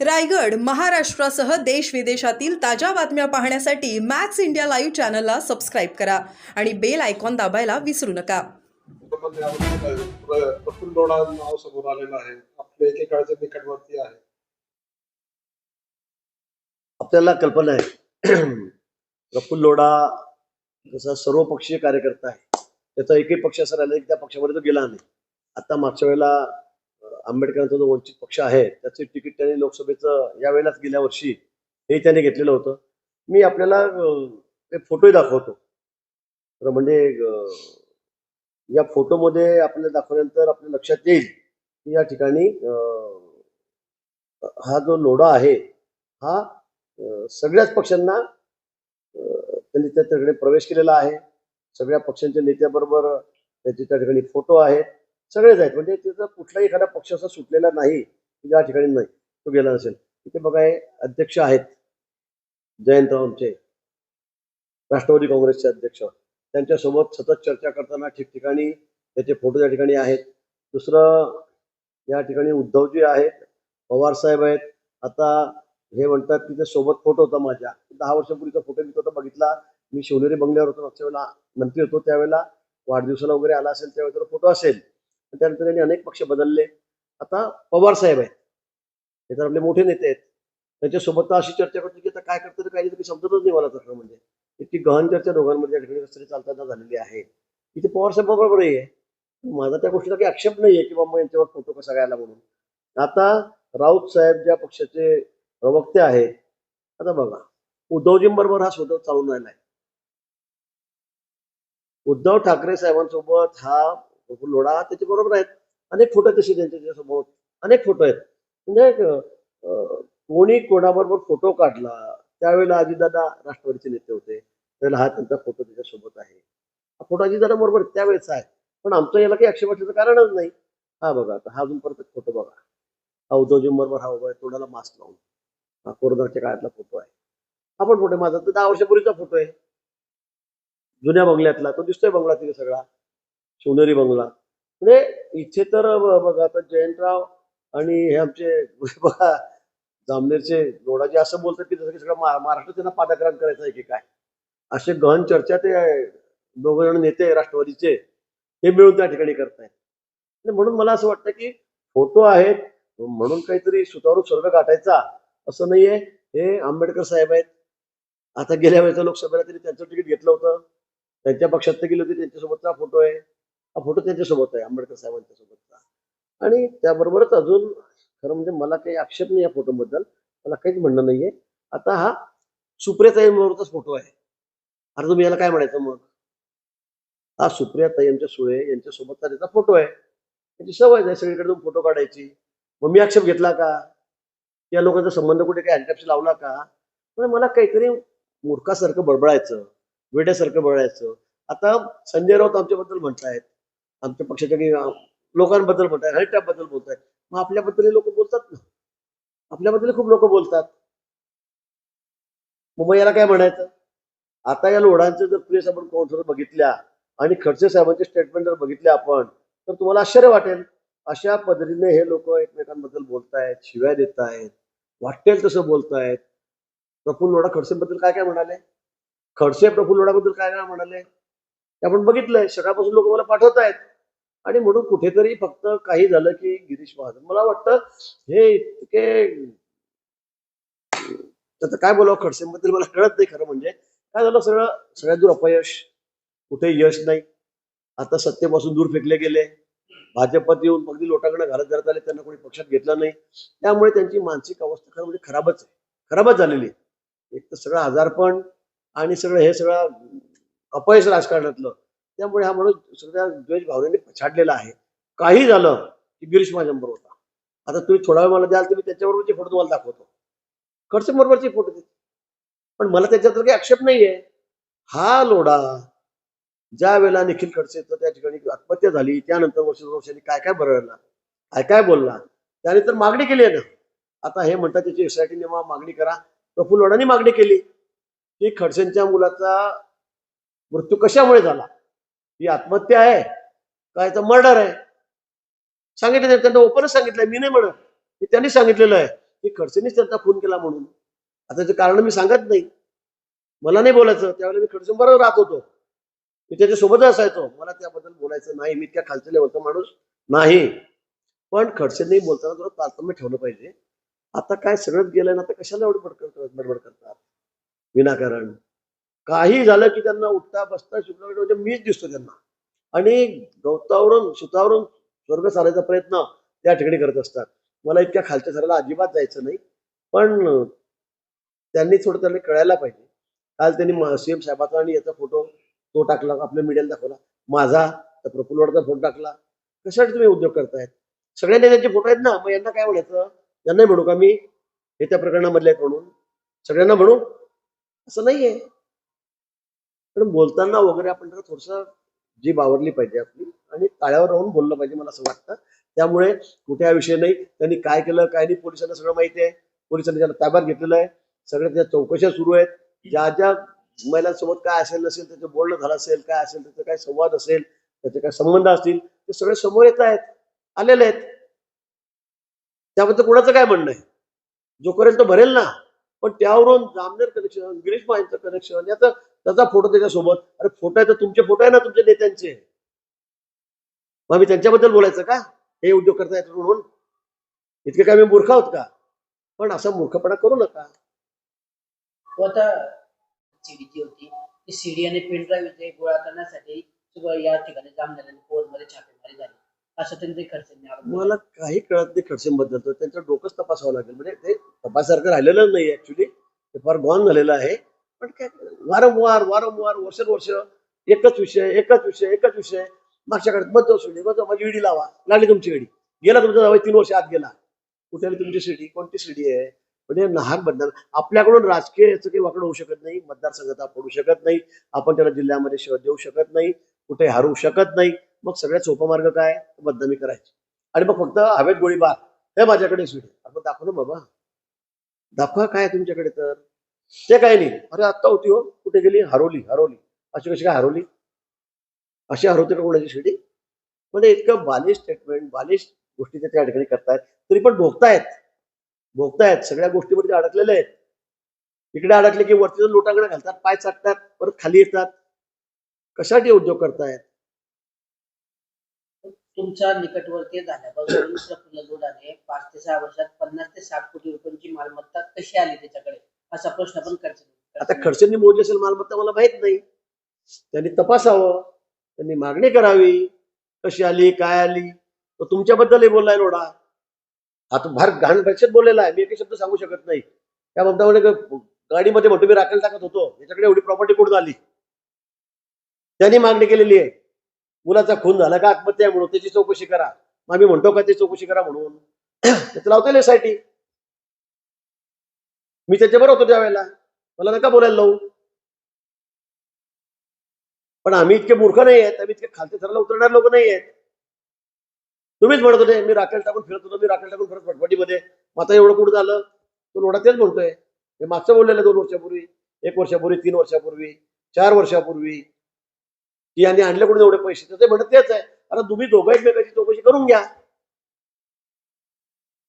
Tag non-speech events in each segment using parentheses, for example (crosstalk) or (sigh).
रायगड महाराष्ट्रासह देश विदेशातील ताज्या बातम्या पाहण्यासाठी मॅक्स इंडिया लाईव्ह चॅनलला सबस्क्राईब करा आणि बेल आयकॉन दाबायला विसरू नका. प्रफुल्ल लोढा नाव समोर आलेलं आहे आपल्या एकेकाळच्या निकटवर्ती आहे आपल्याला कल्पना आहे. प्रफुल्ल लोढा जसा सर्वपक्षीय कार्यकर्ता आहे त्याचा एकही पक्ष असा राहिला की त्या पक्षामध्ये तो गेला नाही. आता मागच्या वेळेला आंबेडकरांचा जो वंचित पक्ष आहे त्याचे तिकीट त्याने लोकसभेचं या वेळेलाच गेल्या वर्षी हे त्याने घेतलेलं होतं. मी आपल्याला एक फोटोही दाखवतो. तर म्हणजे या फोटोमध्ये आपल्याला दाखवल्यानंतर आपल्या लक्षात येईल की या ठिकाणी हा जो लोढा आहे हा सगळ्याच पक्षांना त्यांनी त्या ठिकाणी प्रवेश केलेला आहे. सगळ्या पक्षांच्या नेत्याबरोबर त्याचे त्या ठिकाणी फोटो आहेत. सगळेच आहेत म्हणजे तिथं कुठलाही एखादा पक्ष असा सुटलेला नाही की ज्या ठिकाणी नाही तो गेला नसेल. तिथे बघा हे अध्यक्ष आहेत. जयंतराव आमचे. राष्ट्रवादी काँग्रेसचे अध्यक्ष. त्यांच्यासोबत सतत चर्चा करताना ठिकठिकाणी त्याचे फोटो त्या ठिकाणी आहेत. दुसरं या ठिकाणी उद्धवजी आहेत. पवार साहेब आहेत. आता हे म्हणतात की ते सोबत फोटो होता माझ्या. दहा वर्षापूर्वीचा फोटो मी तो बघितला. मी शिवनेरी बंगल्यावर होतो. मागच्या वेळेला मंत्री होतो. त्यावेळेला वाढदिवसाला वगैरे आला असेल त्यावेळेला फोटो असेल. त्यानंतर त्यांनी अनेक पक्ष बदलले. आता पवार साहेब आहेत. हे तर आपले मोठे नेते आहेत. त्यांच्यासोबत तर अशी चर्चा करतो की आता काय करतो काय नाही समजतच नाही मला तर म्हणजे. इतकी गहन चर्चा दोघांमध्ये या ठिकाणी चालताना झालेली आहे. की ते पवार साहेब बरोबरही आहे. माझा त्या गोष्टीचा काही आक्षेप नाही आहे की बाबा यांच्यावर फोटो कसा घ्यायला म्हणून. आता राऊत साहेब ज्या पक्षाचे प्रवक्ते आहेत आता बघा उद्धवजींबरोबर हा स्वतः चालून राहिला आहे उद्धव ठाकरे साहेबांसोबत हा प्रफुल्ल लोढा त्याच्या बरोबर आहेत. अनेक फोटो तसे त्यांच्यासमोर. अनेक फोटो आहेत. म्हणजे कोणी कोणाबरोबर फोटो काढला त्यावेळेला अजितदादा राष्ट्रवादीचे नेते होते. त्यावेळेला हा त्यांचा फोटो त्याच्यासोबत आहे. हा फोटो अजितदादा बरोबर त्यावेळेचा आहे. पण आमचं याला काही आक्षेप वाटण्याचं कारणच नाही. हा बघा आता हा अजून परत फोटो बघा. हा उद्धवजींबरोबर हा उभा आहे तोंडाला मास्क लावून. हा कोरोनाच्या काळातला फोटो आहे. हा पण फोटो आहे माझा. तर दहा वर्षापूर्वीचा फोटो आहे. जुन्या बंगल्यातला. तो दिसतोय बंगला तिथे सगळा. शिवनेरी बंगला. म्हणजे इथे तर बघा आता जयंतराव आणि हे आमचे बघा जामनेरचे लोडाचे असं बोलतात की जसं की सगळं महाराष्ट्र त्यांना पादाक्रांत करायचं आहे की काय? असे गहन चर्चा ते दोघ जण नेते राष्ट्रवादीचे हे मिळून त्या ठिकाणी करतायत. आणि म्हणून मला असं वाटतं की फोटो आहेत म्हणून काहीतरी सुतारू स्वर्ग गाठायचा असं नाहीये. हे आंबेडकर साहेब आहेत. आता गेल्या वेळेच्या लोकसभेला त्यांनी त्यांचं तिकीट घेतलं होतं. त्यांच्या पक्षात ते गेले होते त्यांच्यासोबतचा फोटो आहे. हा फोटो त्यांच्यासोबत आहे आंबेडकर साहेबांच्या सोबतचा. आणि त्याबरोबरच अजून खरं म्हणजे मला काही आक्षेप नाही या फोटोबद्दल मला काहीच म्हणणं नाहीये. आता हा सुप्रियाताईंबरोबरचाच फोटो आहे. अरे तुम्ही याला काय म्हणायचं मग? हा सुप्रियाताई यांच्या सुळे यांच्यासोबतचा त्याचा फोटो आहे. त्याची सवय आहे सगळीकडे तुम्ही फोटो काढायची. मग मी आक्षेप घेतला का? या लोकांचा संबंध कुठे काही हँडकॅपशी लावला का? पण मला काहीतरी मूर्खासारखं बडबडायचं वेड्यासारखं बडबडायचं आता संजय राऊत आमच्याबद्दल म्हणतायत आमच्या पक्षाच्या लोकांबद्दल बोलत लोकांबद्दल हरिटाबद्दल बोलत बोलतायत मग आपल्याबद्दल लोक बोलतात ना? आपल्याबद्दल खूप लोक बोलतात. मग याला काय म्हणायचं? आता या लोढांचे जर प्रेस आपण काउन्सिलर बघितल्या आणि खडसे साहेबांचे स्टेटमेंट जर बघितले आपण तर तुम्हाला आश्चर्य वाटेल. अशा पद्धतीने हे लोक एकमेकांबद्दल बोलतायत शिव्या देत आहेत वाटेल तसं बोलतायत. प्रफुल्ल लोढा खडसेबद्दल काय काय म्हणाले? खडसे प्रफुल्ल लोढाबद्दल काय काय म्हणाले? ते आपण बघितलंय. सकाळपासून लोक मला पाठवत आहेत आणि म्हणून कुठेतरी फक्त काही झालं की गिरीश महाजन. मला वाटतं हे इतके त्याचं काय बोलावं खडसेंबद्दल मला कळत नाही खरं म्हणजे. काय झालं सगळं? सगळ्यात दूर अपयश. कुठे यश नाही. आता सत्तेपासून दूर फेकले गेले. भाजपात येऊन अगदी लोटाकडे घालत घालत आले. त्यांना कोणी पक्षात घेतलं नाही. त्यामुळे त्यांची मानसिक अवस्था खरं म्हणजे खराबच आहे. खराबच झालेली आहे. एक तर सगळं आजारपण आणि सगळं हे सगळं अपयश राजकारणातलं. त्यामुळे हा माणूस सगळ्या द्वेष भावनेने पछाडलेला आहे. काही झालं की गिरीश माझ्याबरोबर होता. आता तुम्ही थोडा वेळ मला द्याल तर मी त्याच्याबरोबरचे फोटो तुम्हाला दाखवतो. खडसे बरोबरचे फोटो देतो. पण मला त्याच्यात काही आक्षेप नाहीये. हा लोढा ज्या वेळेला निखिल खडसेचं त्या ठिकाणी आत्महत्या झाली त्यानंतर वर्ष वर्षांनी काय काय बरळला काय काय बोलला त्याने तर मागणी केली आहे ना. आता हे म्हणतात त्याची एसआयटीने मागणी करा. प्रफुल्ल लोढांनी मागणी केली. की खडसेंच्या मुलाचा मृत्यू कशामुळे झाला? ही आत्महत्या आहे. काय तर मर्डर आहे? सांगितलं त्यांनी ओपनच सांगितलंय. मी नाही म्हणत. हे त्यांनी सांगितलेलं आहे. की खडसेंनीच त्यांचा फोन केला म्हणून. आता ते कारण मी सांगत नाही. मला नाही बोलायचं. त्यावेळेला मी खडसेंबरोबर राहत होतो. मी त्याच्यासोबतच असायचो. मला त्याबद्दल बोलायचं नाही. मी त्या खालच्या लेवलचा माणूस नाही. पण खडसेंनी बोलताना थोडं तारतम्य ठेवलं पाहिजे. आता काय सगळंच गेलं ना तर कशाला एवढं बडबड करतात? विनाकारण. काही झालं की त्यांना उठता बसता शुक्रवारी म्हणजे मीच दिसतो त्यांना. आणि गवतावरून सुतावरून स्वर्ग सारायचा प्रयत्न त्या ठिकाणी करत असतात. मला इतक्या खालच्या सराला अजिबात जायचं नाही पण त्यांनी थोडं त्यांना कळायला पाहिजे. काल त्यांनी सीएम साहेबाचा आणि याचा फोटो तो टाकला आपल्या मीडियाला दाखवला. माझा तर प्रफुल्लवाडचा फोटो टाकला. कशासाठी तुम्ही उद्योग करतायत? सगळ्या नेत्यांचे फोटो आहेत ना मग यांना काय म्हणायचं? यांनाही म्हणू का मी? हे त्या प्रकरणामधले आहेत म्हणून. सगळ्यांना म्हणू? असं नाहीये. पण बोलताना वगैरे आपण त्याला थोडस जी बावरली पाहिजे आपली आणि ताळ्यावर राहून बोललं पाहिजे मला असं वाटतं. त्यामुळे कुठे हा विषय नाही. त्यांनी काय केलं काय नाही पोलिसांना सगळं माहिती आहे. पोलिसांनी त्याला ताब्यात घेतलेलं आहे. सगळ्या त्या चौकशा सुरू आहेत ज्या ज्या महिलांसोबत काय असेल नसेल त्याचं बोलणं झालं असेल काय असेल त्याचा काय संवाद असेल त्याचे काय संबंध असतील ते सगळे समोर येत आहेत. आलेले आहेत. त्याबद्दल कोणाचं काय म्हणणं आहे? जो करेल तो भरेल ना. पण त्यावरून जामनेर कनेक्शन गिरीश माहीचं कनेक्शन याचं त्याचा फोटो त्याच्यासोबत. अरे फोटो आहे तर तुमचे फोटो आहे ना तुमच्या नेत्यांचे. मग आम्ही त्यांच्याबद्दल बोलायचं का? हे उद्योग करता येतात म्हणून. इतके काय मी मूर्ख आहोत का? पण असा मूर्खपणा करू नका. आता होती. ती सीडी आणि पेन ड्राईव्ह गोळा करण्यासाठी या ठिकाणी जामनेर आणि मध्ये छापेमारी झाली. असं त्यांचे खर्च मला काही कळत नाही खडसेंबद्दल तर त्यांचं डोकंच तपासावं लागेल. म्हणजे ते तपासासारखं राहिलेलं नाही ऍक्च्युली ते फार गॉन झालेलं आहे. पण काय वारंवार वारंवार वर्षानुवर्ष एकच विषय एकच विषय एकच विषय. मागच्या काळात मग तो माझी इडी लावा. लागली तुमची इडी गेला तुमचा जावई तीन वर्ष आत गेला. कुठे आली तुमची शिडी कोणती शिडी आहे? म्हणजे नाहकबद्दल आपल्याकडून राजकीय याचं काही वाकडं होऊ शकत नाही. मतदारसंघात पडू शकत नाही. आपण त्याला जिल्ह्यामध्ये शोध देऊ शकत नाही. कुठे हरवू शकत नाही. मग सगळ्यात सोपा मार्ग काय? बदनामी करायची. आणि मग फक्त हवेत गोळीबार हे माझ्याकडे शिडी आपण दाखव ना बाबा. दाखवा काय तुमच्याकडे तर? ते काय नाही. अरे आत्ता होती हो. कुठे गेली? हरवली हरवली अशी कशी काय हरवली अशी हरवते का कोणाची शिडी म्हणजे इतकं बालिश स्टेटमेंट बालिश गोष्टी ते त्या ठिकाणी करतायत. तरी पण भोगतायत. भोगतायत. सगळ्या गोष्टीमध्ये अडकलेले आहेत. इकडे अडकले की वरती जाऊन लोटांगणं घालतात पाय चाटतात परत खाली येतात. कशासाठी उद्योग करतायत? तुमच्या निकटवर्तीय झाल्यापासून प्रफुल्ल लोढाने पाच ते सहा वर्षात पन्नास ते साठ कोटी रुपयांची मालमत्ता कशी आली त्याच्याकडे? असा प्रश्न पण खर्च आता खडसेंनी मोजली असेल मालमत्ता मला माहीत नाही. त्यांनी तपासावं त्यांनी मागणी करावी कशी आली काय आली तो तुमच्याबद्दलही बोललाय नोडा हा तो फार घाण भाषेत बोललेला आहे. मी एकही शब्द सांगू शकत नाही. त्या म्हणता गाडीमध्ये म्हणतो मी राखेल टाकत होतो. याच्याकडे एवढी प्रॉपर्टी कुठून आली? त्यांनी मागणी केलेली आहे. मुलाचा खून झाला का आत्महत्या म्हणून त्याची चौकशी करा. मग आम्ही म्हणतो का ते चौकशी करा म्हणून. (coughs) त्याचं लावतो एस आय टी मी त्याच्याबरोबर होतो त्यावेळेला. मला नका बोलायला लावू. पण आम्ही इतके मूर्ख नाही आहेत आम्ही इतके खालच्या थराला उतरणारे लोक नाही आहेत. तुम्हीच म्हणत होते मी राखेल टाकून फिरत होतो मी राखेल टाकून फिरत फटफटीमध्ये आता एवढं कुठं झालं? तो लोढा तेच बोलतोय. हे मागचं बोललेलं दोन वर्षापूर्वी एक वर्षापूर्वी तीन वर्षापूर्वी चार वर्षापूर्वी. की यांनी आणले कुठे एवढे पैसे? तर ते म्हणत तेच आहे. आता तुम्ही दोघं एकमेकाची चौकशी करून घ्या.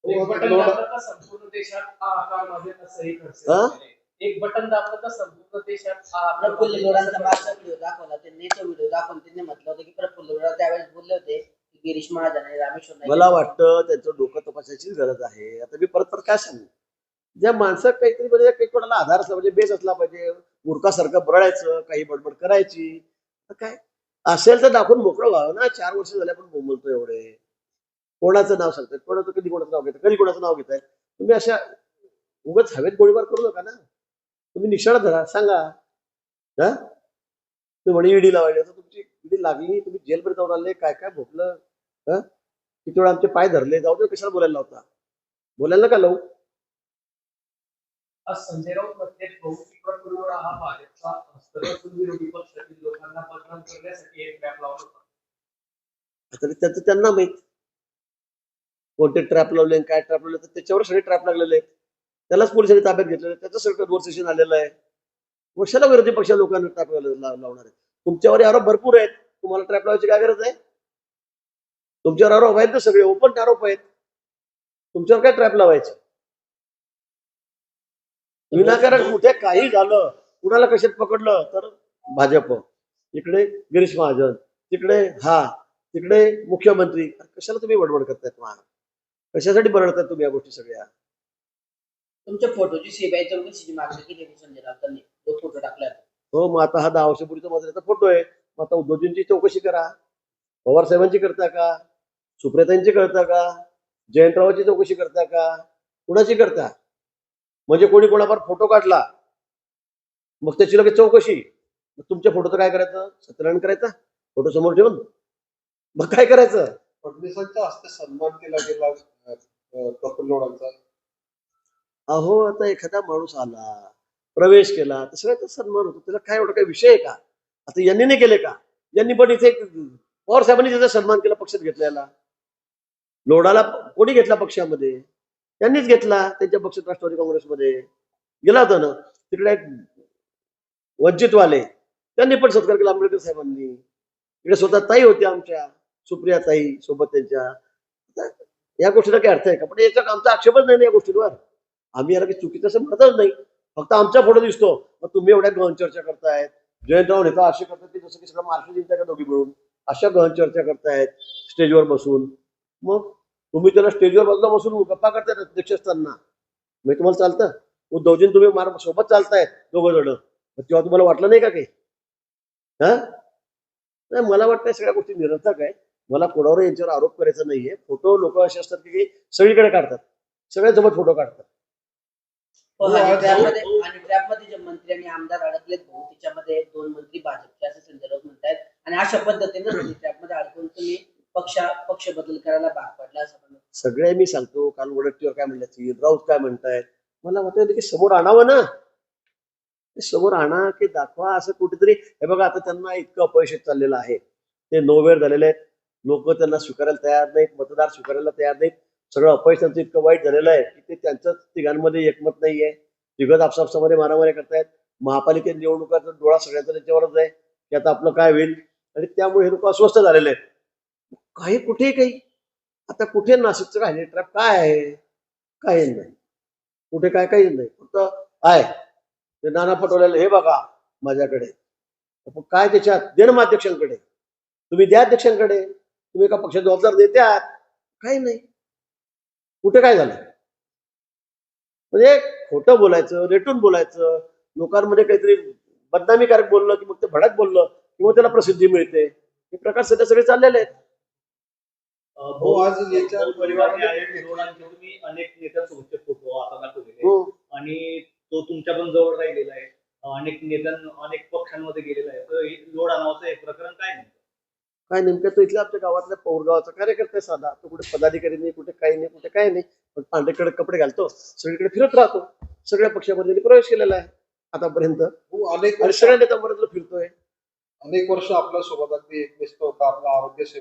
एक बटन दाबलं तर संपूर्ण देशात हाहाकार माजेल असंही खडसे हा? म्हणाले. एक बटन दाबलं तर संपूर्ण देशात हाहाकार प्रफुल्ल लोढांचा मागचा व्हिडिओ दाखवला. त्यांनी तो व्हिडिओ दाखवून त्यांनी म्हटलं होतं की प्रफुल्ल लोढा त्यावेळेस बोलले होते की गिरीश महाजन आणि रामेश्वर नाईक मला वाटतं त्यांचं डोकं तपासायची गरज आहे. आता मी परत परत काय सांगू? ज्या माणसं काहीतरी म्हणजे काही कोणाला आधार असला पाहिजे बेस असला पाहिजे मूर्खासारखं बरळायचं काही बडबड करायची तर काय? असेल तर दाखवून मोकळं व्हावं ना. चार वर्ष झाले आपण बोलतो एवढे. कोणाचं नाव सांगताय? कोणाचं कधी कोणाचं नाव घेतात कधी कोणाचं नाव घेताय? तुम्ही अशा उगाच हवेत गोळीबार करू नका ना. तुम्ही निशाणा धरा सांगा. हा? तुम्ही म्हणे ईडी लावायची आता तुमची ईडी लागली तुम्ही जेलमध्ये जाऊन आले काय काय भोगलं हा? किती वेळा आमचे पाय धरले जाऊ दे कशाला बोलायला लावता? बोलायला नका लावू. आज संजय राऊत म्हणते बहुमुखी प्रफुल्ल हा भाजपचा हस्तगत विरोधी पक्षातील लोकांना बदनाम करण्यासाठी एक ट्रॅप लावत होता. आता त्याचं त्यांना माहीत. कोणते ट्रॅप लावले काय ट्रॅप लावले तर त्याच्यावर सगळे ट्रॅप लागलेले आहेत. त्यालाच पोलिसांनी ताब्यात घेतलेलं आहे. त्याचं सगळं कन्व्हर्सेशन आलेलं आहे. वर्षाला विरोधी पक्ष लोकांना ट्रॅप लावणार आहे तुमच्यावर आरोप भरपूर आहेत. तुम्हाला ट्रॅप लावायची काय गरज आहे? तुमच्यावर आरोप आहेत ना सगळे. ओपन आरोप आहेत. तुमच्यावर काय ट्रॅप लावायचे? विनाकारण कुठे काही झालं कुणाला कशात पकडलं तर भाजप. इकडे गिरीश महाजन तिकडे हा तिकडे मुख्यमंत्री. कशाला तुम्ही बडबड करतायत मा कशासाठी बरडताय तुम्ही या गोष्टी सगळ्या? तुमच्या फोटोची सीबीआय चौकशीची मागणी केली होती संजय राऊतांनी तो फोटो टाकला हो मग आता हा दहा वर्षापूर्वीचा माझ्याचा फोटो आहे. मग आता उद्धवजींची चौकशी करा. पवार साहेबांची करता का? सुप्रियातांची करता का? जयंतरावाची चौकशी करता का? कुणाची करता? म्हणजे कोणी कोणावर फोटो काढला? मग त्याची लगेच चौकशी. मग तुमच्या फोटोचं काय करायचं? सत्यनारायण करायचा? फोटो समोर ठेवून? मग काय करायचं? फडणवीसांच्या हस्ते सन्मान केला गेला. अं, अहो आता एखादा माणूस आला प्रवेश केला तर सगळ्याचा सन्मान होतो. त्याला काय एवढा काही विषय आहे का? आता यांनी नाही केले का? यांनी पण इथे पवार साहेबांनी त्याचा सन्मान केला पक्षात घेतलेला लोढाला कोणी घेतला पक्षामध्ये? त्यांनीच घेतला त्यांच्या पक्षात राष्ट्रवादी काँग्रेसमध्ये. गेला होता ना तिकडे एक वंचितवाले त्यांनी पण सत्कार केला आंबेडकर साहेबांनी. इकडे स्वतः ताई होत्या आमच्या सुप्रिया ताई सोबत त्यांच्या. या गोष्टीला काय अर्थ आहे का? पण याचा आमचा आक्षेपच नाही ना या गोष्टींवर. आम्ही याला काही चुकीचं असं म्हणतच नाही. फक्त आमचा फोटो दिसतो. मग तुम्ही एवढ्या गहन चर्चा करतायत. जयंतराव नेता असे करतात की जसं की सगळं महाराष्ट्र जिंकताय का दोघी मिळून अशा गहन चर्चा करतायत स्टेजवर बसून. मग तुम्ही त्याला स्टेजवर बाजूला बसून गप्पा करतायत अध्यक्ष असताना. मी तुम्हाला चालतं? उद्धवजीन तुम्ही मार सोबत चालतायत दोघं जण. तेव्हा तुम्हाला वाटलं नाही का काही? हा? नाही मला वाटतं सगळ्या गोष्टी निरर्थक आहे मला कोणावर यांच्यावर आरोप करायचा नाहीये. फोटो लोक असे असतात की सगळीकडे काढतात. सगळ्यांसोबत फोटो काढतात. हो, हो, आणि ट्रॅपमध्ये जे मंत्री आणि आमदार अडकलेत भाऊ त्याच्यामध्ये दोन मंत्री भाजपचे असं संजय राऊत म्हणतायत. आणि अशा पद्धतीनं (clears throat) ट्रॅपमध्ये अडकून तुम्ही पक्ष पक्ष बदल करायला भाग पडला असं सगळे मी सांगतो काल वडट्टीवर काय म्हणलं राऊत काय म्हणतायत? मला वाटतं की समोर आणावं ना. समोर आणा की दाखवा असं कुठेतरी हे बघा आता त्यांना इतकं अपयश चाललेलं आहे. ते नोवेर झालेले आहेत. लोक त्यांना स्वीकारायला तयार नाहीत मतदार स्वीकारायला तयार नाहीत. सगळं अपयश त्यांचं इतकं वाईट झालेलं आहे की ते त्यांचं तिघांमध्ये एकमत नाहीये. तिघत आपसापसामध्ये मारामारी करतायत. महापालिकेत निवडणुकाचा डोळा सगळ्यांचा त्याच्यावरच आहे की आता आपलं काय होईल. आणि त्यामुळे हे लोक अस्वस्थ झालेले आहेत. काही कुठे काही? आता कुठे नाशिकचं राहिले ट्रॅप काय आहे? काही नाही. कुठे काय काही नाही. फक्त आहे. ते नाना पटोलेला हे बघा माझ्याकडे. पण काय त्याच्यात? दे ना मग अध्यक्षांकडे तुम्ही द्या अध्यक्षांकडे. तुम्ही एका पक्षात जबाबदार देते आहात काही नाही. कुठे काय झालं? म्हणजे खोटं बोलायचं रेटून बोलायचं लोकांमध्ये काहीतरी बदनामीकारक बोललं की मग ते भडक बोललं की मग त्याला प्रसिद्धी मिळते. हे प्रकार सध्या सगळे चाललेले आहेत. अं, आज याच्या- भाऊ परिवार जे आहे लोणांचे तुम्ही अनेक नेत्यांसोबतचे फोटो आता दाखवलेले आहेत. हो. आणि तो तुमच्या पण जवळ राहिलेला आहे. अनेक नेत्यां अनेक पक्षांमध्ये गेलेला आहे. तर हे लोढा नावाचं हे प्रकरण काय नाही काय नेमकं तो इथल्या आमच्या गावातल्या पौरगावाचा कार्यकर्ता आहे साधा. तो कुठे पदाधिकारी नाही कुठे काही नाही कुठे काही नाही. पण पांढरेकडे कपडे घालतो सगळीकडे फिरत राहतो. सगळ्या पक्षामध्ये प्रवेश केलेला आहे आतापर्यंत. हो अनेक सगळ्या नेत्यांबरोबर फिरतोय. अनेक वर्ष आपल्यासोबत अगदी एकनिष्ठ होता आपला आरोग्य सेवा